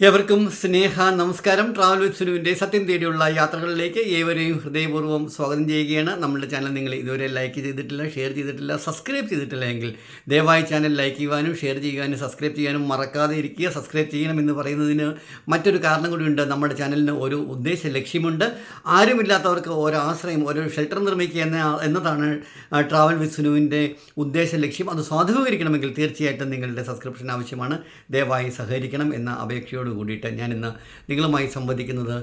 ഏവർക്കും സ്നേഹ നമസ്കാരം. ട്രാവൽ വിത്ത് സുനുവിന്റെ സത്യം തേടിയുള്ള യാത്രകളിലേക്ക് ഏവരെയും ഹൃദയപൂർവം സ്വാഗതം ചെയ്യുകയാണ്. നമ്മുടെ ചാനൽ നിങ്ങൾ ഇതുവരെ ലൈക്ക് ചെയ്തിട്ടില്ല ഷെയർ ചെയ്തിട്ടില്ല സബ്സ്ക്രൈബ് ചെയ്തിട്ടില്ല എങ്കിൽ ദയവായി ചാനൽ ലൈക്ക് ചെയ്യുവാനും ഷെയർ ചെയ്യുവാനും സബ്സ്ക്രൈബ് ചെയ്യാനും മറക്കാതെ ഇരിക്കുക. സബ്സ്ക്രൈബ് ചെയ്യണമെന്ന് പറയുന്നതിന് മറ്റൊരു കാരണം കൂടിയുണ്ട് നമ്മുടെ ചാനലിന് ഒരു ഉദ്ദേശ ലക്ഷ്യമുണ്ട്. ആരുമില്ലാത്തവർക്ക് ഒരു ആശ്രയം ഒരു ഷെൽട്ടർ നിർമ്മിക്കുക എന്ന എന്നതാണ് ട്രാവൽ വിത്ത് സുനുവിന്റെ ഉദ്ദേശ ലക്ഷ്യം. അത് സാധൂകരിക്കണമെങ്കിൽ തീർച്ചയായിട്ടും നിങ്ങളുടെ സബ്സ്ക്രിപ്ഷൻ ആവശ്യമാണ്. ദയവായി സഹകരിക്കണം എന്ന അപേക്ഷയോട് കൂടിയിട്ട് ഞാനിന്ന് നിങ്ങളുമായി സംവദിക്കുന്നത്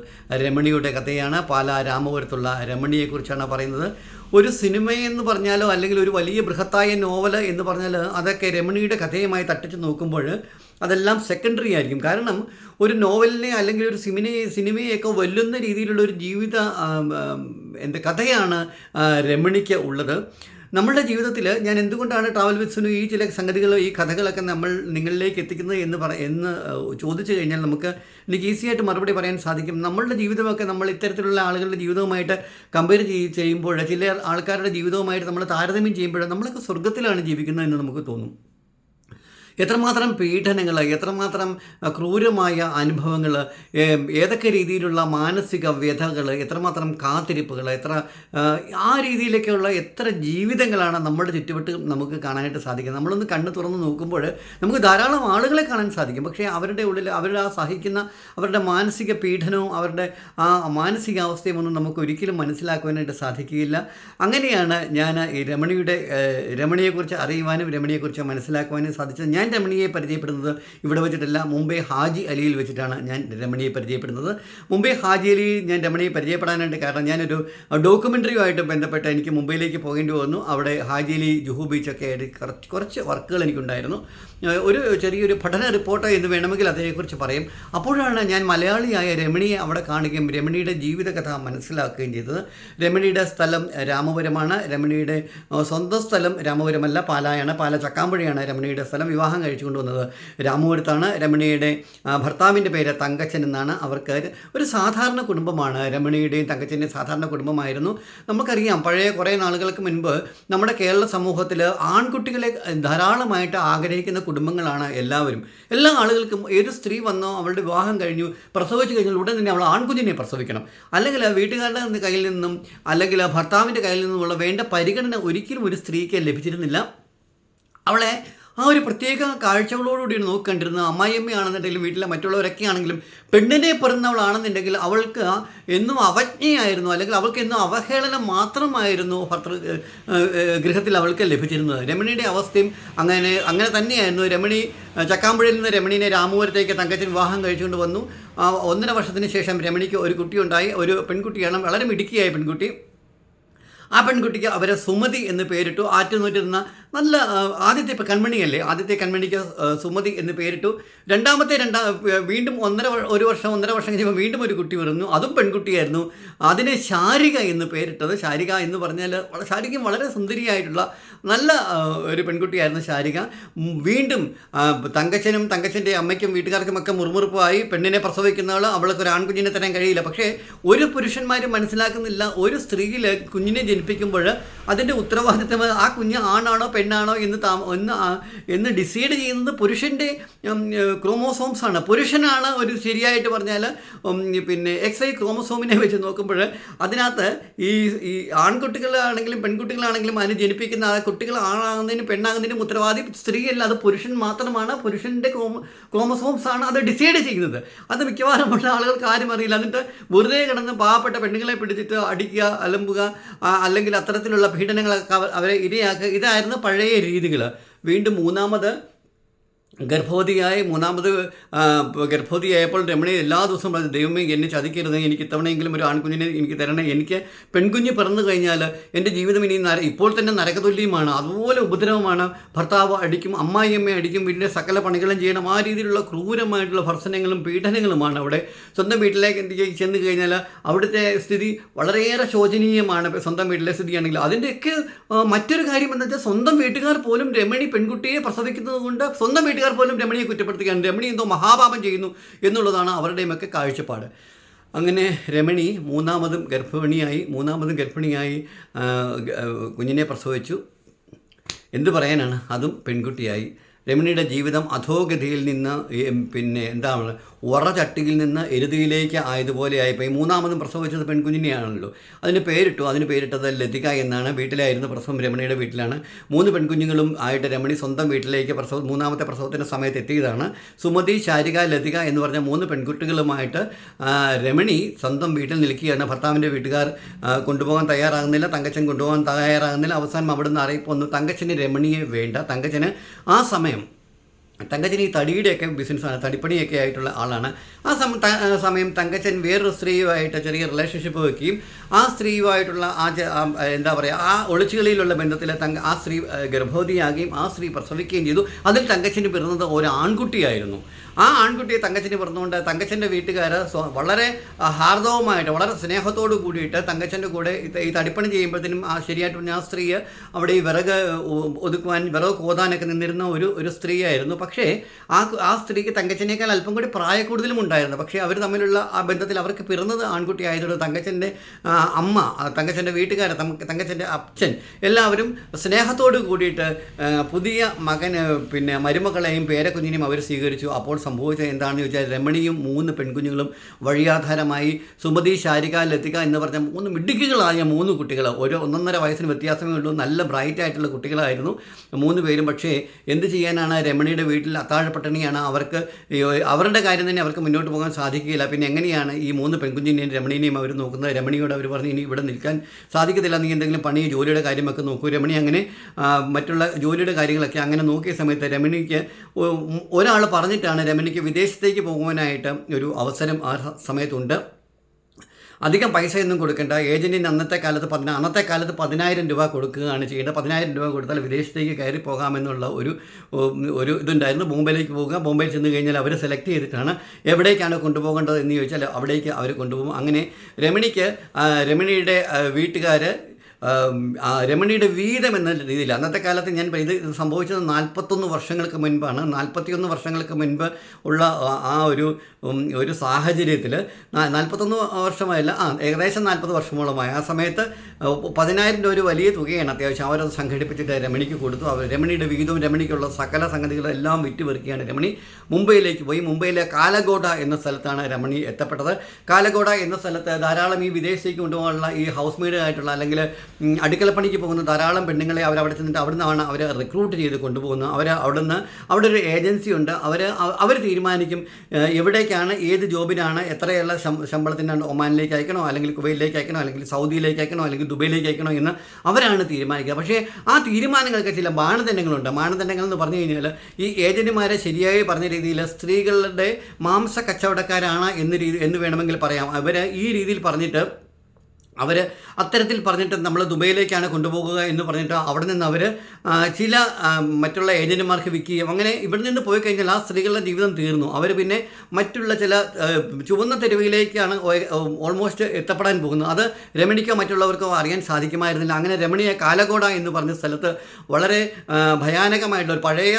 രമണിയുടെ കഥയാണ്. പാലാ രാമപുരത്തുള്ള രമണിയെക്കുറിച്ചാണ് പറയുന്നത്. ഒരു സിനിമയെന്ന് പറഞ്ഞാലോ അല്ലെങ്കിൽ ഒരു വലിയ ബൃഹത്തായ നോവൽ എന്ന് പറഞ്ഞാൽ അതൊക്കെ രമണിയുടെ കഥയുമായി തട്ടിച്ച് നോക്കുമ്പോൾ അതെല്ലാം സെക്കൻഡറി ആയിരിക്കും. കാരണം ഒരു നോവലിനെ അല്ലെങ്കിൽ ഒരു സിനിമയെ സിനിമയെയൊക്കെ വെല്ലുന്ന രീതിയിലുള്ള ഒരു ജീവിത എന്താ കഥയാണ് രമണിക്ക് ഉള്ളത്. നമ്മളുടെ ജീവിതത്തിൽ ഞാൻ എന്തുകൊണ്ടാണ് ട്രാവൽ വിത്സിനു ഈ ചില സംഗതികൾ ഈ കഥകളൊക്കെ നമ്മൾ നിങ്ങളിലേക്ക് എത്തിക്കുന്നത് എന്ന് പറ എന്ന് ചോദിച്ചു കഴിഞ്ഞാൽ നമുക്ക് എനിക്ക് ഈസി ആയിട്ട് മറുപടി പറയാൻ സാധിക്കും. നമ്മളുടെ ജീവിതമൊക്കെ നമ്മൾ ഇത്തരത്തിലുള്ള ആളുകളുടെ ജീവിതവുമായിട്ട് കമ്പയർ ചെയ് ചെയ്യുമ്പോൾ ചില ആൾക്കാരുടെ ജീവിതവുമായിട്ട് നമ്മൾ താരതമ്യം ചെയ്യുമ്പോൾ നമ്മളൊക്കെ സ്വർഗത്തിലാണ് ജീവിക്കുന്നത് എന്ന് നമുക്ക് തോന്നും. എത്രമാത്രം പീഡനങ്ങൾ എത്രമാത്രം ക്രൂരമായ അനുഭവങ്ങൾ ഏതൊക്കെ രീതിയിലുള്ള മാനസിക വ്യഥകൾ എത്രമാത്രം കാത്തിരിപ്പുകൾ എത്ര ആ രീതിയിലേക്കുള്ള എത്ര ജീവിതങ്ങളാണ് നമ്മുടെ ചുറ്റുവട്ട് നമുക്ക് കാണാനായിട്ട് സാധിക്കുന്നത്. നമ്മളൊന്ന് കണ്ണു തുറന്ന് നോക്കുമ്പോൾ നമുക്ക് ധാരാളം ആളുകളെ കാണാൻ സാധിക്കും. പക്ഷേ അവരുടെ ഉള്ളിൽ അവരുടെ ആ സഹിക്കുന്ന അവരുടെ മാനസിക പീഡനവും അവരുടെ ആ മാനസികാവസ്ഥയും ഒന്നും നമുക്ക് ഒരിക്കലും മനസ്സിലാക്കുവാനായിട്ട് സാധിക്കുകയില്ല. അങ്ങനെയാണ് ഞാൻ ഈ രമണിയുടെ രമണിയെക്കുറിച്ച് അറിയുവാനും രമണിയെക്കുറിച്ച് മനസ്സിലാക്കുവാനും സാധിച്ചത്. ഞാൻ രമണിയെ പരിചയപ്പെടുന്നത് ഇവിടെ വെച്ചിട്ടല്ല മുംബൈ ഹാജി അലിയിൽ വെച്ചിട്ടാണ് ഞാൻ രമണിയെ പരിചയപ്പെടുന്നത്. മുംബൈ ഹാജി അലിയിൽ ഞാൻ രമണിയെ പരിചയപ്പെടാനായിട്ട് കാരണം ഞാനൊരു ഡോക്യുമെന്ററിയുമായിട്ട് ബന്ധപ്പെട്ട് എനിക്ക് മുംബൈയിലേക്ക് പോകേണ്ടി വന്നു. അവിടെ ഹാജി അലി ജുഹു ബീച്ചൊക്കെ ആയിട്ട് കുറച്ച് കുറച്ച് വർക്കുകൾ എനിക്കുണ്ടായിരുന്നു. ഒരു ചെറിയൊരു പഠന റിപ്പോർട്ടോ എന്ന് വേണമെങ്കിൽ അതിനെക്കുറിച്ച് പറയും. അപ്പോഴാണ് ഞാൻ മലയാളിയായ രമണിയെ അവിടെ കാണുകയും രമണിയുടെ ജീവിതകഥ മനസ്സിലാക്കുകയും ചെയ്തത്. രമണിയുടെ സ്ഥലം രാമപുരമാണ്. രമണിയുടെ സ്വന്തം സ്ഥലം രാമപുരമല്ല പാലായാണ്. പാല ചക്കാമ്പുഴയാണ് രമണിയുടെ സ്ഥലം. വിവാഹം കഴിച്ചു കൊണ്ടുവന്നത് രാമപുരത്താണ് രമണിയുടെ ഭർത്താവിന്റെ പേര് തങ്കച്ചൻ എന്നാണ് അവർക്ക് ഒരു സാധാരണ കുടുംബമാണ്. രമണിയുടെയും തങ്കച്ചന്റെയും സാധാരണ കുടുംബമായിരുന്നു. നമുക്കറിയാം പഴയ കുറേ നാളുകൾക്ക് മുൻപ് നമ്മുടെ കേരള സമൂഹത്തിൽ ആൺകുട്ടികളെ ധാരാളമായിട്ട് ആഗ്രഹിക്കുന്ന കുടുംബങ്ങളാണ് എല്ലാവരും. എല്ലാ ആളുകൾക്കും ഏത് സ്ത്രീ വന്നോ അവളുടെ വിവാഹം കഴിഞ്ഞു പ്രസവിച്ചു കഴിഞ്ഞാൽ ഉടൻ തന്നെ അവൾ ആൺകുഞ്ഞിനെ പ്രസവിക്കണം. അല്ലെങ്കിൽ വീട്ടുകാരുടെ കയ്യിൽ നിന്നും അല്ലെങ്കിൽ ഭർത്താവിന്റെ കയ്യിൽ നിന്നുമുള്ള വേണ്ട പരിഗണന ഒരിക്കലും ഒരു സ്ത്രീക്ക് ലഭിച്ചിരുന്നില്ല. അവളെ ആ ഒരു പ്രത്യേക കാഴ്ചകളോടുകൂടിയാണ് നോക്കിക്കണ്ടിരുന്നത് അമ്മായിയമ്മയാണെന്നുണ്ടെങ്കിലും വീട്ടിലെ മറ്റുള്ളവരൊക്കെ ആണെങ്കിലും പെണ്ണിനെ പിറന്നവളാണെന്നുണ്ടെങ്കിൽ അവൾക്ക് എന്നും അവജ്ഞയായിരുന്നു. അല്ലെങ്കിൽ അവൾക്ക് എന്നും അവഹേളനം മാത്രമായിരുന്നു ഭർത്തൃ ഗൃഹത്തിൽ അവൾക്ക് ലഭിച്ചിരുന്നത്. രമണിയുടെ അവസ്ഥയും അങ്ങനെ അങ്ങനെ തന്നെയായിരുന്നു. രമണി ചക്കാമ്പുഴയിൽ നിന്ന് രമണീനെ രാമപുരത്തേക്ക് തങ്കച്ചൻ വിവാഹം കഴിച്ചുകൊണ്ട് വന്നു. ഒന്നര വർഷത്തിന് ശേഷം രമണിക്ക് ഒരു കുട്ടിയുണ്ടായി. ഒരു പെൺകുട്ടിയാണ് വളരെ മിടുക്കിയായ പെൺകുട്ടി. ആ പെൺകുട്ടിക്ക് അവരെ സുമതി എന്ന് പേരിട്ടു. ആറ്റുനൂറ്റിരുന്ന നല്ല ആദ്യത്തെ ഇപ്പം കൺമണിയല്ലേ? ആദ്യത്തെ കൺമണിക്ക് സുമതി എന്ന് പേരിട്ടു. രണ്ടാമത്തെ രണ്ടാ വീണ്ടും ഒന്നര ഒരു വർഷം ഒന്നര വർഷം കഴിഞ്ഞപ്പോൾ വീണ്ടും ഒരു കുട്ടി വരുന്നു. അതും പെൺകുട്ടിയായിരുന്നു. അതിനെ ശാരിക എന്ന് പേരിട്ടത്. ശാരിക എന്ന് പറഞ്ഞാൽ ശാരികയും വളരെ സുന്ദരിയായിട്ടുള്ള നല്ല ഒരു പെൺകുട്ടിയായിരുന്നു ശാരിക. വീണ്ടും തങ്കച്ചനും തങ്കച്ചന്റെ അമ്മയ്ക്കും വീട്ടുകാർക്കുമൊക്കെ മുറുമുറുപ്പായി പെണ്ണിനെ പ്രസവിക്കുന്നവൾ അവൾക്ക് ഒരു ആൺകുഞ്ഞിനെ തരാൻ കഴിയില്ല. പക്ഷേ ഒരു പുരുഷന്മാരും മനസ്സിലാക്കുന്നില്ല. ഒരു സ്ത്രീയിൽ കുഞ്ഞിനെ ജനിപ്പിക്കുമ്പോൾ അതിന്റെ ഉത്തരവാദിത്തം ആ കുഞ്ഞ് ആണാണോ പെണ്ണാണോ എന്ന് താ എന്ന് എന്ന് ഡിസൈഡ് ചെയ്യുന്നത് പുരുഷന്റെ ക്രോമോസോംസ് ആണ്. പുരുഷനാണ് ഒരു ശരിയായിട്ട് പറഞ്ഞാൽ പിന്നെ എക്സ് ഐ ക്രോമസോമിനെ വെച്ച് നോക്കുമ്പോൾ അതിനകത്ത് ഈ ഈ ആൺകുട്ടികളാണെങ്കിലും പെൺകുട്ടികളാണെങ്കിലും അതിന് ജനിപ്പിക്കുന്ന ആ കുട്ടികൾ ആണാകുന്നതിനും പെണ്ണാകുന്നതിനും ഉത്തരവാദി സ്ത്രീയല്ല. അത് പുരുഷൻ മാത്രമാണ്. പുരുഷന്റെ ക്രോമ ക്രോമസോംസ് ആണ് അത് ഡിസൈഡ് ചെയ്യുന്നത്. അത് മിക്കവാറും ഉള്ള ആളുകൾക്ക് ആരും അറിയില്ല. എന്നിട്ട് വെറുതെ കിടന്ന് പാവപ്പെട്ട പെണ്ണുങ്ങളെ പിടിച്ചിട്ട് അടിക്കുക അലമ്പുക അല്ലെങ്കിൽ അത്തരത്തിലുള്ള പീഡനങ്ങളൊക്കെ അവരെ ഇരയാക്കുക. ഇതായിരുന്നു പഴയ രീതികൾ വീണ്ടും മൂന്നാമത് ഗർഭവതിയായി മൂന്നാമത് ഗർഭവതിയായപ്പോൾ രമണി എല്ലാ ദിവസവും പറഞ്ഞു ദൈവമേ എന്നെ ചതിക്കരുത്. എനിക്ക് ഇത്തവണയെങ്കിലും ഒരു ആൺകുഞ്ഞിനെ എനിക്ക് തരണേ. എനിക്ക് പെൺകുഞ്ഞ് പിറന്നു കഴിഞ്ഞാൽ എന്റെ ജീവിതം ഇനി നര ഇപ്പോൾ തന്നെ നരകതുല്യമാണ്. അതുപോലെ ഉപദ്രവമാണ്. ഭർത്താവ് അടിക്കും അമ്മായിയമ്മ അടിക്കും വീട്ടിലെ സകല പണികളും ചെയ്യണം. ആ രീതിയിലുള്ള ക്രൂരമായിട്ടുള്ള ഭർസനങ്ങളും പീഡനങ്ങളുമാണ് അവിടെ. സ്വന്തം വീട്ടിലേക്ക് ചെന്ന് കഴിഞ്ഞാൽ അവിടുത്തെ സ്ഥിതി വളരെയേറെ ശോചനീയമാണ്. സ്വന്തം വീട്ടിലെ സ്ഥിതിയാണെങ്കിൽ അതിന്റെയൊക്കെ മറ്റൊരു കാര്യം എന്താ വെച്ചാൽ സ്വന്തം വീട്ടുകാർ പോലും രമണി പെൺകുട്ടിയെ പ്രസവിക്കുന്നത് കൊണ്ട് സ്വന്തം വീട്ടുകാർ പോലും രമണിയെ കുറ്റപ്പെടുത്തുകയാണ്. രമണി എന്തോ മഹാപാപം ചെയ്യുന്നു എന്നുള്ളതാണ് അവരുടെയുമൊക്കെ കാഴ്ചപ്പാട്. അങ്ങനെ രമണി മൂന്നാമതും ഗർഭിണിയായി മൂന്നാമതും ഗർഭിണിയായി കുഞ്ഞിനെ പ്രസവിച്ചു. എന്ത് പറയാനാണ്? അതും പെൺകുട്ടിയായി. രമണിയുടെ ജീവിതം അധോഗതിയിൽ നിന്ന് പിന്നെ എന്താണ് ഉറചട്ടിയിൽ നിന്ന് എരുതിയിലേക്ക് ആയതുപോലെ ആയിപ്പോയി മൂന്നാമതും പ്രസവിച്ചത് പെൺകുഞ്ഞിനെയാണല്ലോ. അതിന് പേരിട്ടു. അതിന് പേരിട്ടത് ലതിക എന്നാണ്. വീട്ടിലായിരുന്നു പ്രസവം രമണിയുടെ വീട്ടിലാണ്. മൂന്ന് പെൺകുഞ്ഞുങ്ങളും ആയിട്ട് രമണി സ്വന്തം വീട്ടിലേക്ക് പ്രസവ മൂന്നാമത്തെ പ്രസവത്തിന്റെ സമയത്ത് എത്തിയതാണ്. സുമതി ശാരിക ലതിക എന്ന് പറഞ്ഞ മൂന്ന് പെൺകുട്ടികളുമായിട്ട് രമണി സ്വന്തം വീട്ടിൽ നിൽക്കുകയാണ്. ഭർത്താവിന്റെ വീട്ടുകാർ കൊണ്ടുപോകാൻ തയ്യാറാകുന്നില്ല. തങ്കച്ചൻ കൊണ്ടുപോകാൻ തയ്യാറാകുന്നില്ല. അവസാനം അവിടുന്ന് അറിയിപ്പ് വന്നു തങ്കച്ചന് രമണിയെ വേണ്ട. തങ്കച്ചന് ആ സമയം തങ്കച്ചൻ ഈ തടിയുടെയൊക്കെ ബിസിനസ്സാണ് തടിപ്പണിയൊക്കെ ആയിട്ടുള്ള ആളാണ്. ആ സമ സമയം തങ്കച്ചൻ വേറൊരു സ്ത്രീയുമായിട്ട് ചെറിയ റിലേഷൻഷിപ്പ് വെക്കുകയും ആ സ്ത്രീയുമായിട്ടുള്ള ആ എന്താ പറയുക ആ ഒളിച്ചുകളിയിലുള്ള ബന്ധത്തിൽ തങ്ക ആ സ്ത്രീ ഗർഭവതിയാകുകയും ആ സ്ത്രീ പ്രസവിക്കുകയും ചെയ്തു. അതിൽ തങ്കച്ചന് പിറന്നത് ഒരു ആൺകുട്ടിയായിരുന്നു. ആ ആൺകുട്ടിയെ തങ്കച്ചന് പിറന്നുകൊണ്ട് തങ്കച്ചന്റെ വീട്ടുകാർ വളരെ ഹാർദവുമായിട്ട് വളരെ സ്നേഹത്തോടു കൂടിയിട്ട് തങ്കച്ചന്റെ കൂടെ ഈ തടിപ്പണി ചെയ്യുമ്പോഴത്തേനും ആ ശരിയായിട്ട് ആ സ്ത്രീയെ അവിടെ ഈ വിറക് ഒതുക്കുവാൻ വിറക് കോതാനൊക്കെ നിന്നിരുന്ന ഒരു ഒരു സ്ത്രീയായിരുന്നു. പക്ഷേ ആ ആ സ്ത്രീക്ക് തങ്കച്ചനേക്കാൾ അല്പം കൂടി പ്രായക്കൂടുതലും ഉണ്ടായിരുന്നു. പക്ഷേ അവർ തമ്മിലുള്ള ആ ബന്ധത്തിൽ അവർക്ക് പിറന്നത് ആൺകുട്ടി ആയതുകൊണ്ട് തങ്കച്ചന്റെ അമ്മ തങ്കച്ചന്റെ വീട്ടുകാർ തങ്കച്ചന്റെ അച്ഛൻ എല്ലാവരും സ്നേഹത്തോട് കൂടിയിട്ട് പുതിയ മകൻ പിന്നെ മരുമകളെയും പേരക്കുഞ്ഞിനെയും അവർ സ്വീകരിച്ചു. അപ്പോൾ സംഭവിച്ചത് എന്താണെന്ന് ചോദിച്ചാൽ രമണിയും മൂന്ന് പെൺകുഞ്ഞുങ്ങളും വഴിയാധാരമായി സുമതി ശാരിക ലതിക എന്ന് പറഞ്ഞ മൂന്ന് മിടുക്കുകളായ മൂന്ന് കുട്ടികൾ ഓരോ ഒന്നൊന്നര വയസ്സിന് വ്യത്യാസമേ ഉള്ളൂ. നല്ല ബ്രൈറ്റ് ആയിട്ടുള്ള കുട്ടികളായിരുന്നു മൂന്ന് പേരും. പക്ഷേ എന്ത് ചെയ്യാനാണ് രമണിയുടെ വീട്ടിൽ അത്താഴപ്പട്ടിണിയാണ്. അവർക്ക് അവരുടെ കാര്യം തന്നെ അവർക്ക് മുന്നോട്ട് പോകാൻ സാധിക്കുകയില്ല. പിന്നെ എങ്ങനെയാണ് ഈ മൂന്ന് പെൺകുഞ്ഞിനെയും രമണീനെയും അവർ നോക്കുന്നത്? രമണിയോട് അവർ പറഞ്ഞ് ഇനി ഇവിടെ നിൽക്കാൻ സാധിക്കത്തില്ല. നീ എന്തെങ്കിലും പണി ജോലിയുടെ കാര്യമൊക്കെ നോക്കൂ. രമണി അങ്ങനെ മറ്റുള്ള ജോലിയുടെ കാര്യങ്ങളൊക്കെ അങ്ങനെ നോക്കിയ സമയത്ത് രമണിക്ക് ഒരാൾ പറഞ്ഞിട്ടാണ് രമണിക്ക് വിദേശത്തേക്ക് പോകുവാനായിട്ട് ഒരു അവസരം ആ സമയത്തുണ്ട്. അധികം പൈസയൊന്നും കൊടുക്കേണ്ട. ഏജന്റിന് അന്നത്തെ കാലത്ത് പതിനാ അന്നത്തെ കാലത്ത് പതിനായിരം രൂപ കൊടുക്കുകയാണ് ചെയ്യേണ്ടത്. പതിനായിരം രൂപ കൊടുത്താൽ വിദേശത്തേക്ക് കയറി പോകാമെന്നുള്ള ഒരു ഒരു ഇതുണ്ടായിരുന്നു. ബോംബെയിലേക്ക് പോകുക ബോംബെയിൽ ചെന്ന് കഴിഞ്ഞാൽ അവർ സെലക്ട് ചെയ്തിട്ടാണ് എവിടേക്കാണ് കൊണ്ടുപോകേണ്ടത് എന്ന് ചോദിച്ചാൽ അവിടേക്ക് അവർ കൊണ്ടുപോകും. അങ്ങനെ രമണിക്ക് രമണിയുടെ വീട്ടുകാർ രമണിയുടെ വീതം എന്ന രീതിയിൽ അന്നത്തെ കാലത്ത് ഞാൻ ഇത് സംഭവിച്ചത് നാൽപ്പത്തൊന്ന് വർഷങ്ങൾക്ക് മുൻപാണ്. നാൽപ്പത്തിയൊന്ന് വർഷങ്ങൾക്ക് മുൻപ് ഉള്ള ആ- ഒരു ഒരു സാഹചര്യത്തിൽ നാൽപ്പത്തൊന്ന് വർഷമായില്ല ആ ഏകദേശം നാൽപ്പത് വർഷമോളമായി. ആ സമയത്ത് പതിനായിരം രൂപ ഒരു വലിയ തുകയാണ് അത്യാവശ്യം. അവരത് സംഘടിപ്പിച്ചിട്ട് രമണിക്ക് കൊടുത്തു. അവർ രമണിയുടെ വീതവും രമണിക്കുള്ള സകല സംഗതികളും എല്ലാം വിറ്റുപെറുക്കിയാണ് രമണി. മുംബൈയിലേക്ക് പോയി. മുംബൈയിലെ കാലഗോഡ എന്ന സ്ഥലത്താണ് രമണി എത്തപ്പെട്ടത്. കാലഗോഡ എന്ന സ്ഥലത്ത് ധാരാളം ഈ വിദേശത്തേക്ക് കൊണ്ടുപോകാനുള്ള ഈ ഹൗസ് മെയ്ഡായിട്ടുള്ള അല്ലെങ്കിൽ അടുക്കളപ്പണിക്ക് പോകുന്ന ധാരാളം പെണ്ണുങ്ങളെ അവർ അവിടെ ചെന്നിട്ട് അവിടെ നിന്നാണ് അവർ റിക്രൂട്ട് ചെയ്ത് കൊണ്ടുപോകുന്നത്. അവർ അവിടെ നിന്ന് അവിടെ ഒരു ഏജൻസി ഉണ്ട്. അവർ അവർ തീരുമാനിക്കും എവിടേക്കാണ് ഏത് ജോബിനാണ് എത്രയുള്ള ശമ്പളത്തിനാണ് ഒമാനിലേക്ക് അയക്കണോ അല്ലെങ്കിൽ കുവൈലിലേക്ക് അയക്കണോ അല്ലെങ്കിൽ സൗദിയിലേക്ക് അയക്കണോ അല്ലെങ്കിൽ ദുബൈയിലേക്ക് അയക്കണോ എന്ന് അവരാണ് തീരുമാനിക്കുക. പക്ഷേ ആ തീരുമാനങ്ങൾക്ക് ചില മാനദണ്ഡങ്ങളുണ്ട്. മാനദണ്ഡങ്ങൾ എന്ന് പറഞ്ഞു കഴിഞ്ഞാൽ ഈ ഏജന്റുമാരെ ശരിയായി പറഞ്ഞ രീതിയിൽ സ്ത്രീകളുടെ മാംസ കച്ചവടക്കാരാണ് എന്ന് രീതി എന്ന് വേണമെങ്കിൽ പറയാം. അവർ ഈ രീതിയിൽ പറഞ്ഞിട്ട് അവർ അത്തരത്തിൽ പറഞ്ഞിട്ട് നമ്മൾ ദുബൈയിലേക്കാണ് കൊണ്ടുപോകുക എന്ന് പറഞ്ഞിട്ട് അവിടെ നിന്ന് അവർ ചില മറ്റുള്ള ഏജന്റുമാർക്ക് വിൽക്കുകയും അങ്ങനെ ഇവിടെ നിന്ന് പോയി കഴിഞ്ഞാൽ ആ സ്ത്രീകളുടെ ജീവിതം തീർന്നു. അവർ പിന്നെ മറ്റുള്ള ചില ചുവന്ന തെരുവിലേക്കാണ് ഓൾമോസ്റ്റ് എത്തപ്പെടാൻ പോകുന്നത്. അത് രമണിക്കോ മറ്റുള്ളവർക്കോ അറിയാൻ സാധിക്കുമായിരുന്നില്ല. അങ്ങനെ രമണിയെ കാലഗോഡ എന്ന് പറഞ്ഞ സ്ഥലത്ത് വളരെ ഭയാനകമായിട്ടുള്ള ഒരു പഴയ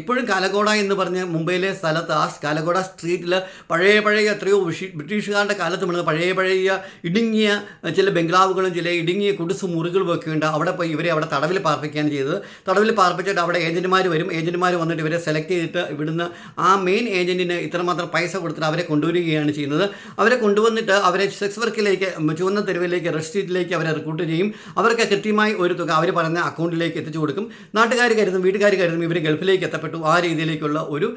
ഇപ്പോഴും കാലഗോഡ എന്ന് പറഞ്ഞ മുംബൈയിലെ സ്ഥലത്ത് ആ കാലഗോഡ സ്ട്രീറ്റിൽ പഴയ പഴയ എത്രയോ ബ്രിട്ടീഷുകാരുടെ കാലത്ത് പഴയ പഴയ ഇടുങ്ങിയ ചില ബംഗ്ലാവുകളും ചില ഇടുങ്ങിയ കുടിസ് മുറികളും ഒക്കെ ഉണ്ട്. അവിടെ പോയി ഇവരെ അവിടെ തടവിൽ പാർപ്പിക്കുകയാണ് ചെയ്തത്. തടവിൽ പാർപ്പിച്ചിട്ട് അവിടെ ഏജന്റുമാർ വരും. ഏജന്റുമാർ വന്നിട്ട് ഇവരെ സെലക്ട് ചെയ്തിട്ട് ഇവിടുന്ന് ആ മെയിൻ ഏജന്റിന് ഇത്രമാത്രം പൈസ കൊടുത്തിട്ട് അവരെ കൊണ്ടുവരികയാണ് ചെയ്യുന്നത്. അവരെ കൊണ്ടുവന്നിട്ട് അവരെ സെക്സ് വർക്കിലേക്ക് ചുവന്ന തെരുവിലേക്ക് റെസ്ട്രീറ്റിലേക്ക് അവരെ റിക്രൂട്ട് ചെയ്യും. അവർക്ക് കൃത്യമായി ഒരു തുക അവർ പറഞ്ഞ അക്കൗണ്ടിലേക്ക് എത്തിച്ചു കൊടുക്കും. നാട്ടുകാർ കരുതും വീട്ടുകാർ കരുതും ഇവർ ഗൾഫിലേക്ക് എത്തപ്പെട്ടു. ആ രീതിയിലേക്കുള്ള ഒരു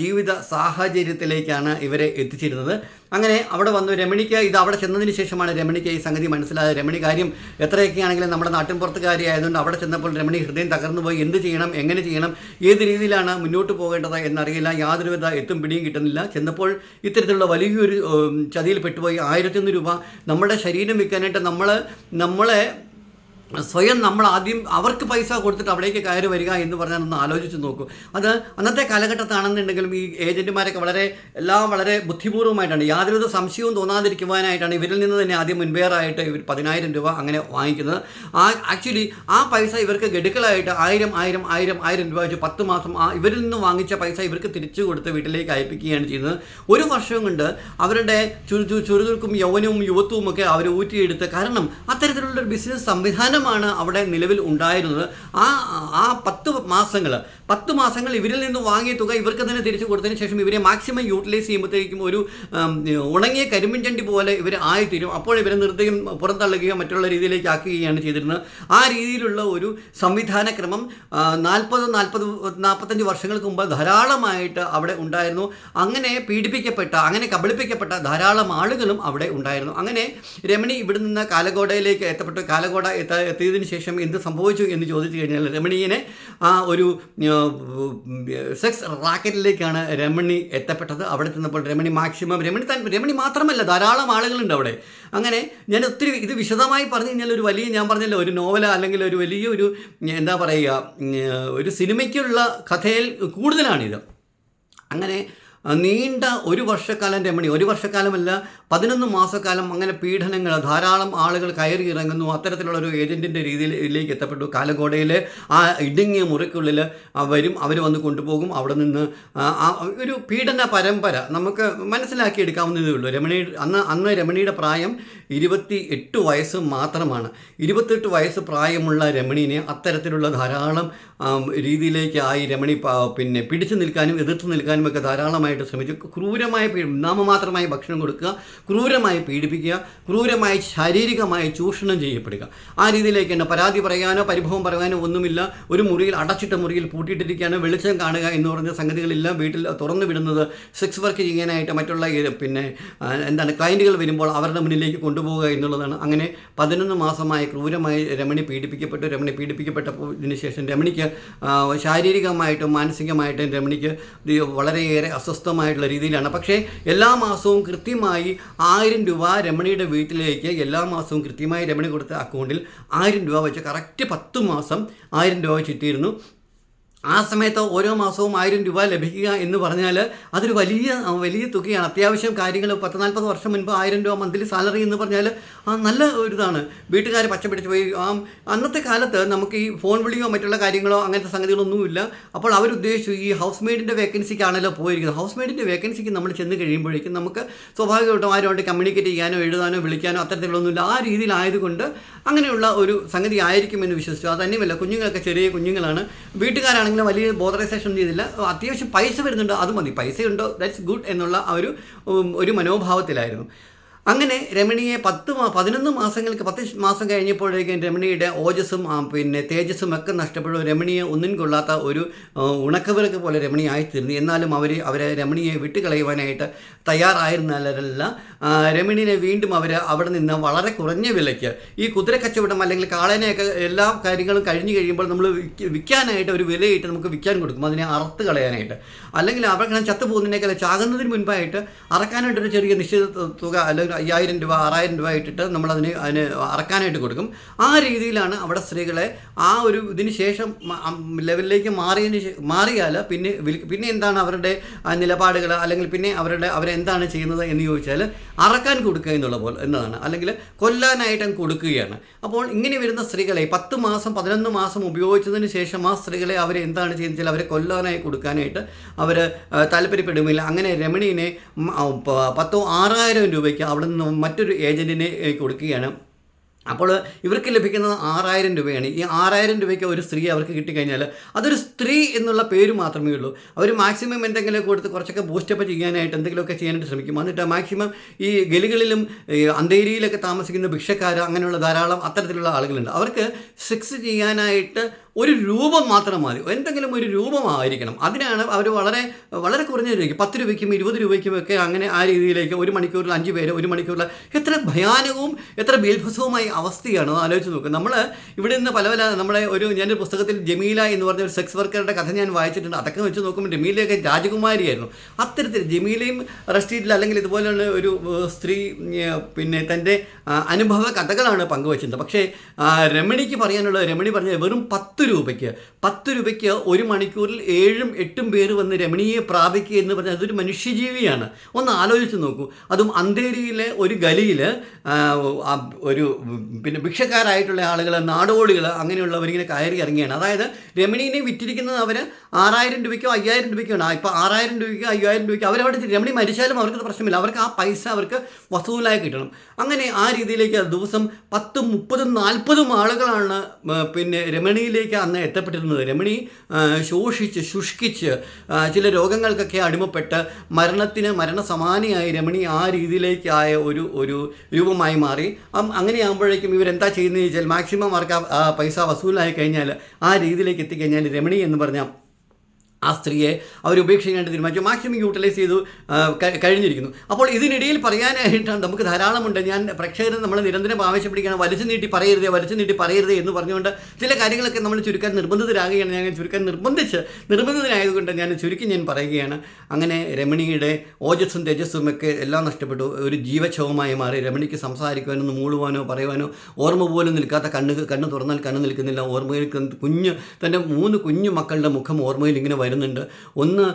ജീവിത സാഹചര്യത്തിലേക്കാണ് ഇവരെ എത്തിച്ചിരുന്നത്. അങ്ങനെ അവിടെ വന്നു രമണിക്ക് ഇത് അവിടെ ചെന്നതിന് ശേഷമാണ് രമണിക്ക് ഈ സംഗതി മനസ്സിലായത്. രമണി കാര്യം എത്രയൊക്കെ ആണെങ്കിലും നമ്മുടെ നാട്ടിൻ പുറത്തുകാരിയായതുകൊണ്ട് അവിടെ ചെന്നപ്പോൾ രമണി ഹൃദയം തകർന്നു പോയി. എന്ത് ചെയ്യണം? എങ്ങനെ ചെയ്യണം? ഏത് രീതിയിലാണ് മുന്നോട്ട് പോകേണ്ടത് എന്നറിയില്ല. യാതൊരുവിധ എത്തും പിടിയും കിട്ടുന്നില്ല. ചെന്നപ്പോൾ ഇത്തരത്തിലുള്ള വലിയൊരു ചതിയിൽ പെട്ടുപോയി. ആയിരത്തൊന്ന് രൂപ നമ്മുടെ ശരീരം വിൽക്കാനായിട്ട് നമ്മൾ നമ്മളെ സ്വയം നമ്മൾ ആദ്യം അവർക്ക് പൈസ കൊടുത്തിട്ട് അവിടേക്ക് കയറി വരിക എന്ന് പറഞ്ഞാൽ ഒന്ന് ആലോചിച്ച് നോക്കൂ. അത് അന്നത്തെ കാലഘട്ടത്താണെന്നുണ്ടെങ്കിലും ഈ ഏജന്റുമാരൊക്കെ വളരെ എല്ലാം വളരെ ബുദ്ധിപൂർവമായിട്ടാണ്. യാതൊരുവിധ സംശയവും തോന്നാതിരിക്കുവാനായിട്ടാണ് ഇവരിൽ നിന്ന് തന്നെ ആദ്യം മുൻപേറായിട്ട് ഇവർ പതിനായിരം രൂപ അങ്ങനെ വാങ്ങിക്കുന്നത്. ആ ആക്ച്വലി ആ പൈസ ഇവർക്ക് ഗഡുക്കളായിട്ട് ആയിരം ആയിരം ആയിരം ആയിരം രൂപ വെച്ച് പത്ത് മാസം ആ ഇവരിൽ നിന്ന് വാങ്ങിച്ച പൈസ ഇവർക്ക് തിരിച്ചു കൊടുത്ത് വീട്ടിലേക്ക് അയപ്പിക്കുകയാണ് ചെയ്യുന്നത്. ഒരു വർഷം കൊണ്ട് അവരുടെ ചുരു ചുരുതുക്കും യൗവനവും യുവത്വവും ഒക്കെ അവർ ഊറ്റിയെടുത്ത് കാരണം അത്തരത്തിലുള്ള ഒരു ബിസിനസ് സംവിധാനം പീഡനമാണ് അവിടെ നിലവിൽ ഉണ്ടായിരുന്നത്. ആ ആ പത്ത് മാസങ്ങൾ പത്ത് മാസങ്ങൾ ഇവരിൽ നിന്ന് വാങ്ങിയ തുക ഇവർക്ക് തന്നെ തിരിച്ചു കൊടുത്തതിന് ശേഷം ഇവരെ മാക്സിമം യൂട്ടിലൈസ് ചെയ്യുമ്പോഴത്തേക്കും ഒരു ഉണങ്ങിയ കരിമ്പിൻ ചണ്ടി പോലെ ഇവർ ആയിത്തീരും. അപ്പോൾ ഇവരെ നിർദ്ദയം പുറന്തള്ളുകയോ മറ്റുള്ള രീതിയിലേക്ക് ആക്കുകയാണ് ചെയ്തിരുന്നത്. ആ രീതിയിലുള്ള ഒരു സംവിധാന ക്രമം നാൽപ്പത് നാൽപ്പത് നാൽപ്പത്തഞ്ച് വർഷങ്ങൾക്ക് മുമ്പ് ധാരാളമായിട്ട് അവിടെ ഉണ്ടായിരുന്നു. അങ്ങനെ പീഡിപ്പിക്കപ്പെട്ട അങ്ങനെ കബളിപ്പിക്കപ്പെട്ട ധാരാളം ആളുകളും അവിടെ ഉണ്ടായിരുന്നു. അങ്ങനെ രമണി ഇവിടെ നിന്ന് കാലഗോഡയിലേക്ക് എത്തപ്പെട്ടു. കാലഗോഡ എത്ത എത്തിയതിനു ശേഷം എന്ത് സംഭവിച്ചു എന്ന് ചോദിച്ചു കഴിഞ്ഞാൽ രമണീയനെ ആ ഒരു സെക്സ് റാക്കറ്റിലേക്കാണ് രമണി എത്തപ്പെട്ടത്. അവിടെ ചെന്നപ്പോൾ രമണി മാക്സിമം രമണി താൻ രമണി മാത്രമല്ല ധാരാളം ആളുകളുണ്ട് അവിടെ. അങ്ങനെ ഞാൻ ഒത്തിരി ഇത് വിശദമായി പറഞ്ഞു കഴിഞ്ഞാൽ ഒരു വലിയ ഞാൻ പറഞ്ഞല്ലോ ഒരു നോവല അല്ലെങ്കിൽ ഒരു വലിയ ഒരു എന്താ പറയുക ഒരു സിനിമയ്ക്കുള്ള കഥയിൽ കൂടുതലാണിത്. അങ്ങനെ നീണ്ട ഒരു വർഷക്കാലം രമണി ഒരു വർഷക്കാലമല്ല പതിനൊന്ന് മാസക്കാലം അങ്ങനെ പീഡനങ്ങൾ ധാരാളം ആളുകൾ കയറി ഇറങ്ങുന്നു. അത്തരത്തിലുള്ള ഒരു ഏജന്റിന്റെ രീതിയിലേക്ക് എത്തപ്പെട്ടു. കാലഗോഡയിലെ ആ ഇടുങ്ങിയ മുറിക്കുള്ളിൽ വരും അവർ വന്ന് കൊണ്ടുപോകും. അവിടെ നിന്ന് ഒരു പീഡന പരമ്പര നമുക്ക് മനസ്സിലാക്കിയെടുക്കാവുന്നതേ ഉള്ളൂ. രമണി അന്ന് അന്ന് രമണിയുടെ പ്രായം ഇരുപത്തി എട്ട് വയസ്സ് മാത്രമാണ്. ഇരുപത്തെട്ട് വയസ്സ് പ്രായമുള്ള രമണീനെ അത്തരത്തിലുള്ള ധാരാളം രീതിയിലേക്ക് ആയി രമണി പിന്നെ പിടിച്ചു നിൽക്കാനും എതിർത്ത് നിൽക്കാനും ഒക്കെ ധാരാളമായിട്ട് ശ്രമിച്ചു. ക്രൂരമായ നാമമാത്രമായി ഭക്ഷണം കൊടുക്കുക ക്രൂരമായി പീഡിപ്പിക്കുക ക്രൂരമായി ശാരീരികമായി ചൂഷണം ചെയ്യപ്പെടുക. ആ രീതിയിലേക്ക് തന്നെ പരാതി പറയാനോ പരിഭവം പറയാനോ ഒന്നുമില്ല. ഒരു മുറിയിൽ അടച്ചിട്ട മുറിയിൽ പൂട്ടിയിട്ടിരിക്കുകയാണ് വെളിച്ചം കാണുക എന്ന് പറഞ്ഞ സംഗതികളെല്ലാം വീട്ടിൽ തുറന്നു വിടുന്നത് സെക്സ് വർക്ക് ചെയ്യാനായിട്ട് മറ്റുള്ള പിന്നെ എന്താണ് ക്ലയന്റുകൾ വരുമ്പോൾ അവരുടെ മുന്നിലേക്ക് കൊണ്ടുപോകുക എന്നുള്ളതാണ്. അങ്ങനെ പതിനൊന്ന് മാസമായി ക്രൂരമായി രമണി പീഡിപ്പിക്കപ്പെട്ടു. രമണി പീഡിപ്പിക്കപ്പെട്ടതിന് ശേഷം രമണിക്ക് ശാരീരികമായിട്ടും മാനസികമായിട്ടും രമണിക്ക് വളരെയേറെ അസ്വസ്ഥമായിട്ടുള്ള രീതിയിലാണ്. പക്ഷേ എല്ലാ മാസവും കൃത്യമായി ആയിരം രൂപ രമണിയുടെ വീട്ടിലേക്ക് എല്ലാ മാസവും കൃത്യമായി രമണി കൊടുത്ത അക്കൗണ്ടിൽ ആയിരം രൂപ വെച്ച് കറക്റ്റ് പത്ത് മാസം ആയിരം രൂപ ചിട്ടിയിരുന്നു ആ സമയത്ത് ഓരോ മാസവും ആയിരം രൂപ ലഭിക്കുക എന്ന് പറഞ്ഞാൽ അതൊരു വലിയ വലിയ തുകയാണ്. അത്യാവശ്യം കാര്യങ്ങൾ പത്ത് നാൽപ്പത് വർഷം മുൻപ് ആയിരം രൂപ മന്ത്ലി സാലറി എന്ന് പറഞ്ഞാൽ നല്ല ഒരിതാണ്. വീട്ടുകാർ പച്ചപിടിച്ച് പോയി അന്നത്തെ കാലത്ത് നമുക്ക് ഈ ഫോൺ വിളിയോ മറ്റുള്ള കാര്യങ്ങളോ അങ്ങനത്തെ സംഗതികളൊന്നുമില്ല. അപ്പോൾ അവരുദ്ദേശിച്ചു ഈ ഹൗസ് മെയ്ഡിന്റെ വേക്കൻസിക്കാണല്ലോ പോയിരിക്കുന്നത്. ഹൗസ് മെയ്ഡിന്റെ വേക്കൻസിക്ക് നമ്മൾ ചെന്ന് കഴിയുമ്പോഴേക്കും നമുക്ക് സ്വാഭാവികമായിട്ടും ആരുമായിട്ട് കമ്മ്യൂണിക്കേറ്റ് ചെയ്യാനോ എഴുതാനോ വിളിക്കാനോ അത്തരത്തിലൊന്നുമില്ല ആ രീതിയിലായതുകൊണ്ട് അങ്ങനെയുള്ള ഒരു സംഗതി ആയിരിക്കുമെന്ന് വിശ്വസിച്ചു. അത് തന്നെയുമല്ല കുഞ്ഞുങ്ങളൊക്കെ ചെറിയ കുഞ്ഞുങ്ങളാണ്. വീട്ടുകാരാണെങ്കിലും വലിയ ബോധറൈസേഷൻ ചെയ്തില്ല. അത്യാവശ്യം പൈസ വരുന്നുണ്ട് അത് മതി. പൈസയുണ്ടോ ദാറ്റ്സ് ഗുഡ് എന്നുള്ള ആ ഒരു ഒരു മനോഭാവത്തിലായിരുന്നു. അങ്ങനെ രമണിയെ പത്ത് മാ പതിനൊന്ന് മാസങ്ങൾക്ക് പത്ത് മാസം കഴിഞ്ഞപ്പോഴേക്കും രമണിയുടെ ഓജസ്സും പിന്നെ തേജസ്സും ഒക്കെ നഷ്ടപ്പെടും. രമണിയെ ഒന്നും കൊള്ളാത്ത ഒരു ഉണക്കവിറക്ക് പോലെ രമണി ആയിത്തീർന്നു എന്നാലും അവർ അവരെ രമണിയെ വിട്ടുകളയുവാനായിട്ട് തയ്യാറായിരുന്നല്ല രമണിനെ വീണ്ടും അവർ അവിടെ നിന്ന് വളരെ കുറഞ്ഞ വിലയ്ക്ക് ഈ കുതിര കച്ചവടം അല്ലെങ്കിൽ കാളേനെയൊക്കെ എല്ലാ കാര്യങ്ങളും കഴിഞ്ഞു കഴിയുമ്പോൾ നമ്മൾ വിൽക്കാനായിട്ട് ഒരു വിലയിട്ട് നമുക്ക് വിൽക്കാൻ കൊടുക്കും. അതിനെ അറുത്ത് കളയാനായിട്ട്. അല്ലെങ്കിൽ അവിടെ ചത്തുപോകുന്നതിനേക്കാൾ ചാകുന്നതിന് മുൻപായിട്ട് അറക്കാനായിട്ടൊരു ചെറിയ നിശ്ചിത തുക അല്ലെങ്കിൽ അയ്യായിരം രൂപ ആറായിരം രൂപ ഇട്ടിട്ട് നമ്മളതിന് അതിന് അറക്കാനായിട്ട് കൊടുക്കും. ആ രീതിയിലാണ് അവിടെ സ്ത്രീകളെ ആ ഒരു ഇതിന് ശേഷം ലെവലിലേക്ക് മാറിയതിന് മാറിയാൽ പിന്നെ പിന്നെ എന്താണ് അവരുടെ നിലപാടുകൾ അല്ലെങ്കിൽ പിന്നെ അവരുടെ അവരെന്താണ് ചെയ്യുന്നത് എന്ന് ചോദിച്ചാൽ അറക്കാൻ കൊടുക്കുക എന്നുള്ള പോലെ എന്നതാണ്. അല്ലെങ്കിൽ കൊല്ലാനായിട്ട് കൊടുക്കുകയാണ്. അപ്പോൾ ഇങ്ങനെ വരുന്ന സ്ത്രീകളെ പത്ത് മാസം പതിനൊന്ന് മാസം ഉപയോഗിച്ചതിന് ശേഷം ആ സ്ത്രീകളെ അവർ എന്താണ് ചെയ്യുന്നത് അവരെ കൊല്ലാനായി കൊടുക്കാനായിട്ട് അവർ താല്പര്യപ്പെടുമില്ല അങ്ങനെ രമണീനെ പത്തോ ആറായിരം രൂപയ്ക്ക് അവിടെ നിന്ന് മറ്റൊരു ഏജന്റിനെ കൊടുക്കുകയാണ്. അപ്പോൾ ഇവർക്ക് ലഭിക്കുന്നത് ആറായിരം രൂപയാണ്. ഈ ആറായിരം രൂപയ്ക്ക് ഒരു സ്ത്രീ അവർക്ക് കിട്ടിക്കഴിഞ്ഞാൽ അതൊരു സ്ത്രീ എന്നുള്ള പേര് മാത്രമേ ഉള്ളൂ. അവർ മാക്സിമം എന്തെങ്കിലും കൊടുത്ത് കുറച്ചൊക്കെ ബൂസ്റ്റപ്പ് ചെയ്യാനായിട്ട് എന്തെങ്കിലുമൊക്കെ ചെയ്യാനായിട്ട് ശ്രമിക്കും. എന്നിട്ട് മാക്സിമം ഈ ഗലികളിലും അന്തേരിയിലൊക്കെ താമസിക്കുന്ന ഭിക്ഷക്കാർ അങ്ങനെയുള്ള ധാരാളം അത്തരത്തിലുള്ള ആളുകളുണ്ട്. അവർക്ക് സെക്സ് ചെയ്യാനായിട്ട് ഒരു രൂപം മാത്രം മതി. എന്തെങ്കിലും ഒരു രൂപമായിരിക്കണം. അതിനാണ് അവർ വളരെ വളരെ കുറഞ്ഞ രൂപയ്ക്ക് പത്ത് രൂപയ്ക്കും ഇരുപത് രൂപയ്ക്കും ഒക്കെ അങ്ങനെ ആ രീതിയിലേക്ക് ഒരു മണിക്കൂറിൽ അഞ്ച് പേര് ഒരു മണിക്കൂറിൽ എത്ര ഭയാനകവും എത്ര ബീൽഭസവുമായ അവസ്ഥയാണ് ആലോചിച്ച് നോക്കുക നമ്മൾ ഇവിടെ നിന്ന് പല പല നമ്മളെ ഒരു ഞാനൊരു പുസ്തകത്തിൽ ജമീല എന്ന് പറഞ്ഞ ഒരു സെക്സ് വർക്കറുടെ കഥ ഞാൻ വായിച്ചിട്ടുണ്ട്. അതൊക്കെ വെച്ച് നോക്കുമ്പോൾ ജമീലയൊക്കെ രാജകുമാരിയായിരുന്നു. അത്തരത്തിൽ ജമീലയും റസ്റ്റീറ്റിൽ അല്ലെങ്കിൽ ഇതുപോലെയുള്ള ഒരു സ്ത്രീ പിന്നെ തന്റെ അനുഭവ കഥകളാണ് പങ്കുവച്ചിരുന്നത്. പക്ഷേ രമണിക്ക് പറയാനുള്ളത് രമണി പറഞ്ഞത് വെറും പത്ത് രൂപയ്ക്ക് പത്ത് രൂപയ്ക്ക് ഒരു മണിക്കൂറിൽ ഏഴും എട്ടും പേര് വന്ന് രമണിയെ പ്രാപിക്കുക എന്ന് പറഞ്ഞാൽ അതൊരു മനുഷ്യജീവിയാണ്. ഒന്ന് ആലോചിച്ച് നോക്കൂ. അതും അന്തേരിയിലെ ഒരു ഗലിയിൽ ഒരു പിന്നെ ഭിക്ഷക്കാരായിട്ടുള്ള ആളുകൾ നാടോടികൾ അങ്ങനെയുള്ളവരിങ്ങനെ കയറി ഇറങ്ങിയാണ്. അതായത് രമണീനെ വിറ്റിരിക്കുന്നത് അവർ ആറായിരം രൂപയ്ക്കോ അയ്യായിരം രൂപയ്ക്കോ ആണ്. ഇപ്പോൾ ആറായിരം രൂപയ്ക്കോ അയ്യായിരം രൂപയ്ക്കോ അവരവിടെ രമണി മരിച്ചാലും അവർക്ക് പ്രശ്നമില്ല. അവർക്ക് ആ പൈസ അവർക്ക് വസൂലായി കിട്ടണം. അങ്ങനെ ആ രീതിയിലേക്ക് ദിവസം പത്തും മുപ്പതും നാൽപ്പതും ആളുകളാണ് പിന്നെ രമണിയിലേക്ക് അന്ന് എത്തപ്പെട്ടിരുന്നത്. രമണി ശോഷിച്ച് ശുഷ്കിച്ച് ചില രോഗങ്ങൾക്കൊക്കെ അടിമപ്പെട്ട് മരണത്തിന് മരണസമാനിയായി രമണി ആ രീതിയിലേക്കായ ഒരു ഒരു രൂപമായി മാറി. അങ്ങനെയാകുമ്പോഴേക്കും ഇവരെന്താ ചെയ്യുന്നത് ചോദിച്ചാൽ മാക്സിമം അവർക്ക് ആ പൈസ വസൂലായി കഴിഞ്ഞാൽ ആ രീതിയിലേക്ക് എത്തിക്കഴിഞ്ഞാൽ രമണി എന്ന് പറഞ്ഞാൽ ആ സ്ത്രീയെ അവർ ഉപേക്ഷിക്കാനായിട്ട് തീരുമാനിച്ചു. മാക്സിമം യൂട്ടിലൈസ് ചെയ്തു കഴിഞ്ഞിരിക്കുന്നു. അപ്പോൾ ഇതിനിടയിൽ പറയാനായിട്ടാണ് നമുക്ക് ധാരാളമുണ്ട്. ഞാൻ പ്രേക്ഷകരെ നമ്മൾ നിരന്തരം ആവശ്യപ്പെടുകയാണ് വലിച്ചു നീട്ടി പറയരുതേ വലിച്ചു നീട്ടി പറയരുതേ എന്ന് പറഞ്ഞുകൊണ്ട് ചില കാര്യങ്ങളൊക്കെ നമ്മൾ ചുരുക്കാൻ നിർബന്ധിതരാകുകയാണ്. ഞാൻ ചുരുക്കാൻ നിർബന്ധിച്ച് നിർബന്ധിതരായതുകൊണ്ട് ഞാൻ ചുരുക്കി ഞാൻ പറയുകയാണ്. അങ്ങനെ രമണിയുടെ ഓജസ്സും തേജസ്സും ഒക്കെ എല്ലാം നഷ്ടപ്പെട്ടു. ഒരു ജീവക്ഷവമായി മാറി. രമണിക്ക് സംസാരിക്കുവാനോ മൂളുവാനോ പറയുവാനോ ഓർമ്മ പോലും നിൽക്കാത്ത കണ്ണ് കണ്ണ് തുറന്നാൽ കണ്ണ് നിൽക്കുന്നില്ല. ഓർമ്മയിൽ കുഞ്ഞ് തന്റെ മൂന്ന് കുഞ്ഞു മക്കളുടെ മുഖം ഓർമ്മയിൽ ഇങ്ങനെ വരുന്നുണ്ട്. ഒന്ന്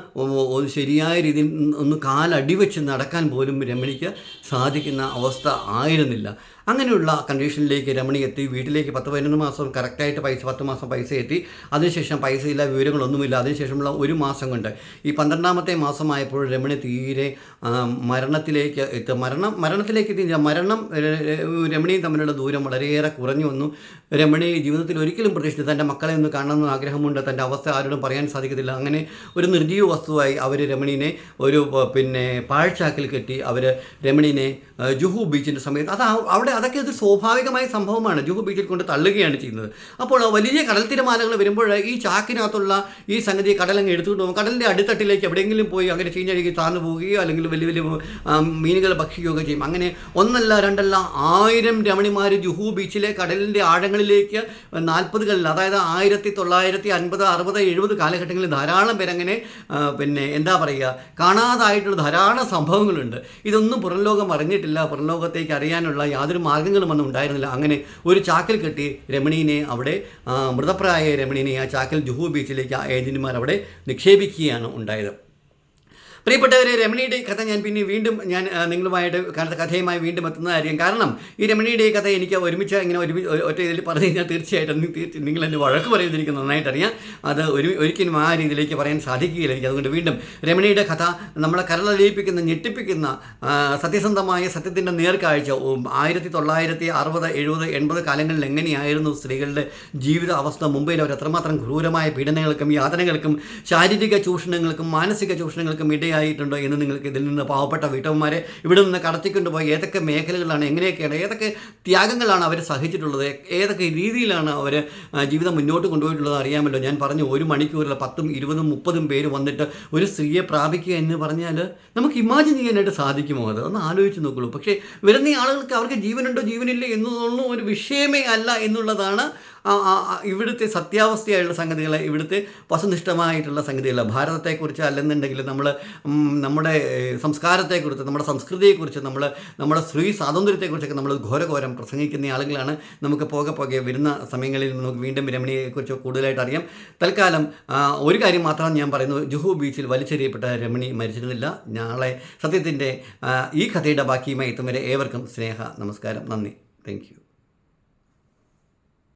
ശരിയായ രീതിയിൽ ഒന്ന് കാലടി വെച്ച് നടക്കാൻ പോലും രമണിക്ക് സാധിക്കുന്ന അവസ്ഥ ആയിരുന്നില്ല. അങ്ങനെയുള്ള കണ്ടീഷനിലേക്ക് രമണി എത്തി വീട്ടിലേക്ക് പത്ത് പതിനൊന്ന് മാസം കറക്റ്റായിട്ട് പൈസ പത്ത് മാസം പൈസ എത്തി. അതിനുശേഷം പൈസയില്ല വിവരങ്ങളൊന്നുമില്ല. അതിനുശേഷമുള്ള ഒരു മാസം കൊണ്ട് ഈ പന്ത്രണ്ടാമത്തെ മാസമായപ്പോൾ രമണി തീരെ മരണത്തിലേക്ക് എത്തുക മരണം മരണത്തിലേക്ക് എത്തി മരണം രമണിയും തമ്മിലുള്ള ദൂരം വളരെയേറെ കുറഞ്ഞു വന്നു. രമണി ജീവിതത്തിൽ ഒരിക്കലും പ്രതീക്ഷിച്ചു തന്റെ മക്കളെ ഒന്ന് കാണണമെന്ന് ആഗ്രഹമുണ്ട്. തന്റെ അവസ്ഥ ആരോടും പറയാൻ സാധിക്കത്തില്ല. അങ്ങനെ ഒരു നിർജീവ വസ്തുവായി അവർ രമണീനെ ഒരു പിന്നെ പാഴ്ചാക്കിൽ കെട്ടി അവർ രമണീനെ ജുഹു ബീച്ചിന്റെ സമയത്ത് അത് അവിടെ അതൊക്കെ ഒരു സ്വാഭാവികമായ സംഭവമാണ്. ജൂഹു ബീച്ചിൽ കൊണ്ട് തള്ളുകയാണ് ചെയ്യുന്നത്. അപ്പോൾ വലിയ കടൽ തിരമാലകൾ വരുമ്പോൾ ഈ ചാക്കിനകത്തുള്ള ഈ സംഗതി കടലങ്ങ് എടുത്തുകൊണ്ട് പോകും. കടലിന്റെ അടിത്തട്ടിലേക്ക് എവിടെയെങ്കിലും പോയി അങ്ങനെ ചീഞ്ഞഴുകി താന്നു പോവുകയോ അല്ലെങ്കിൽ വലിയ വലിയ മീനുകൾ മീനുകൾ ഭക്ഷിക്കുകയൊക്കെ ചെയ്യും. അങ്ങനെ ഒന്നല്ല രണ്ടല്ല ആയിരം രമണിമാർ ജുഹു ബീച്ചിലെ കടലിന്റെ ആഴങ്ങളിലേക്ക് നാൽപ്പതുകളിൽ അതായത് ആയിരത്തി തൊള്ളായിരത്തി അൻപത് അറുപത് എഴുപത് കാലഘട്ടങ്ങളിൽ ധാരാളം പേരങ്ങനെ പിന്നെ എന്താ പറയുക കാണാതായിട്ടുള്ള ധാരാളം സംഭവങ്ങളുണ്ട്. ഇതൊന്നും പുറം ലോകം അറിഞ്ഞിട്ടില്ല. പുറം ലോകത്തേക്ക് അറിയാനുള്ള യാതൊരു മാർഗങ്ങളും ഒന്നും ഉണ്ടായിരുന്നില്ല. അങ്ങനെ ഒരു ചാക്കിൽ കെട്ടി രമണീനെ അവിടെ മൃതപ്രായ രമണീനെ ആ ചാക്കിൽ ജുഹു ബീച്ചിലേക്ക് ആ ഏജന്റുമാർ അവിടെ നിക്ഷേപിക്കുകയാണ് ഉണ്ടായത്. പ്രിയപ്പെട്ടവരെ രമണിയുടെ കഥ ഞാൻ പിന്നെ വീണ്ടും ഞാൻ നിങ്ങളുമായിട്ട് കഥ കഥയുമായി വീണ്ടും എത്തുന്നതായിരിക്കും കാരണം ഈ രമണിയുടെ കഥ എനിക്ക് ഒരുമിച്ച് ഇങ്ങനെ ഒരുമിച്ച് ഒറ്റ ഇതിൽ പറഞ്ഞു കഴിഞ്ഞാൽ തീർച്ചയായിട്ടും നിങ്ങൾ എന്റെ വഴക്ക് പറയുന്നത് നന്നായിട്ട് അറിയാം അത് ഒരു ഒരിക്കലും ആ രീതിയിലേക്ക് പറയാൻ സാധിക്കുകയില്ല എനിക്ക്. അതുകൊണ്ട് വീണ്ടും രമണിയുടെ കഥ നമ്മളെ കരളലിയിപ്പിക്കുന്ന ഞെട്ടിപ്പിക്കുന്ന സത്യസന്ധമായ സത്യത്തിന്റെ നേർക്കാഴ്ച ആയിരത്തി തൊള്ളായിരത്തി അറുപത് എഴുപത് എൺപത് കാലങ്ങളിൽ എങ്ങനെയായിരുന്നു സ്ത്രീകളുടെ ജീവിത അവസ്ഥ? മുംബൈയിൽ അവർ എത്രമാത്രം ക്രൂരമായ പീഡനങ്ങൾക്കും യാതനകൾക്കും ശാരീരിക ചൂഷണങ്ങൾക്കും മാനസിക ചൂഷണങ്ങൾക്കും ഇടയായിട്ടുണ്ടോ എന്ന് നിങ്ങൾക്ക് ഇതിൽ നിന്ന് പാവപ്പെട്ട വീട്ടമ്മമാരെ ഇവിടെ നിന്ന് കടത്തിക്കൊണ്ടുപോയി ഏതൊക്കെ മേഖലകളാണ് എങ്ങനെയൊക്കെയാണ് ഏതൊക്കെ ത്യാഗങ്ങളാണ് അവർ സഹിച്ചിട്ടുള്ളത് ഏതൊക്കെ രീതിയിലാണ് അവർ ജീവിതം മുന്നോട്ട് കൊണ്ടുപോയിട്ടുള്ളത് അറിയാമല്ലോ. ഞാൻ പറഞ്ഞു ഒരു മണിക്കൂറിൽ പത്തും ഇരുപതും മുപ്പതും പേര് വന്നിട്ട് ഒരു സ്ത്രീയെ പ്രാപിക്കുക എന്ന് പറഞ്ഞാൽ നമുക്ക് ഇമാജിൻ ചെയ്യാനായിട്ട് സാധിക്കുമോ അത്? ഒന്ന് ആലോചിച്ച് നോക്കുള്ളൂ. പക്ഷേ വരുന്ന ആളുകൾക്ക് അവർക്ക് ജീവനുണ്ടോ ജീവനില്ല എന്നൊന്നും ഒരു വിഷയമേ അല്ല എന്നുള്ളതാണ് ഇവിടുത്തെ സത്യാവസ്ഥയായുള്ള സംഗതികൾ ഇവിടുത്തെ വസ്തുനിഷ്ഠമായിട്ടുള്ള സംഗതികൾ ഭാരതത്തെക്കുറിച്ച് അല്ലെന്നുണ്ടെങ്കിൽ നമ്മൾ നമ്മുടെ സംസ്കാരത്തെക്കുറിച്ച് നമ്മുടെ സംസ്കൃതിയെക്കുറിച്ച് നമ്മൾ നമ്മുടെ സ്ത്രീ സ്വാതന്ത്ര്യത്തെക്കുറിച്ചൊക്കെ നമ്മൾ ഘോരഘോരം പ്രസംഗിക്കുന്ന ആളുകളാണ് നമുക്ക് പോകെ പോകെ വരുന്ന സമയങ്ങളിൽ നമുക്ക് വീണ്ടും രമണിയെക്കുറിച്ച് കൂടുതലായിട്ട് അറിയാം. തൽക്കാലം ഒരു കാര്യം മാത്രമാണ് ഞാൻ പറയുന്നത് ജുഹു ബീച്ചിൽ വലിച്ചെറിയപ്പെട്ട രമണി മരിച്ചിരുന്നില്ല. നാളെ സത്യത്തിന്റെ ഈ കഥയുടെ ബാക്കിയുമായി എത്തും വരെ ഏവർക്കും സ്നേഹ നമസ്കാരം. നന്ദി. Thank you.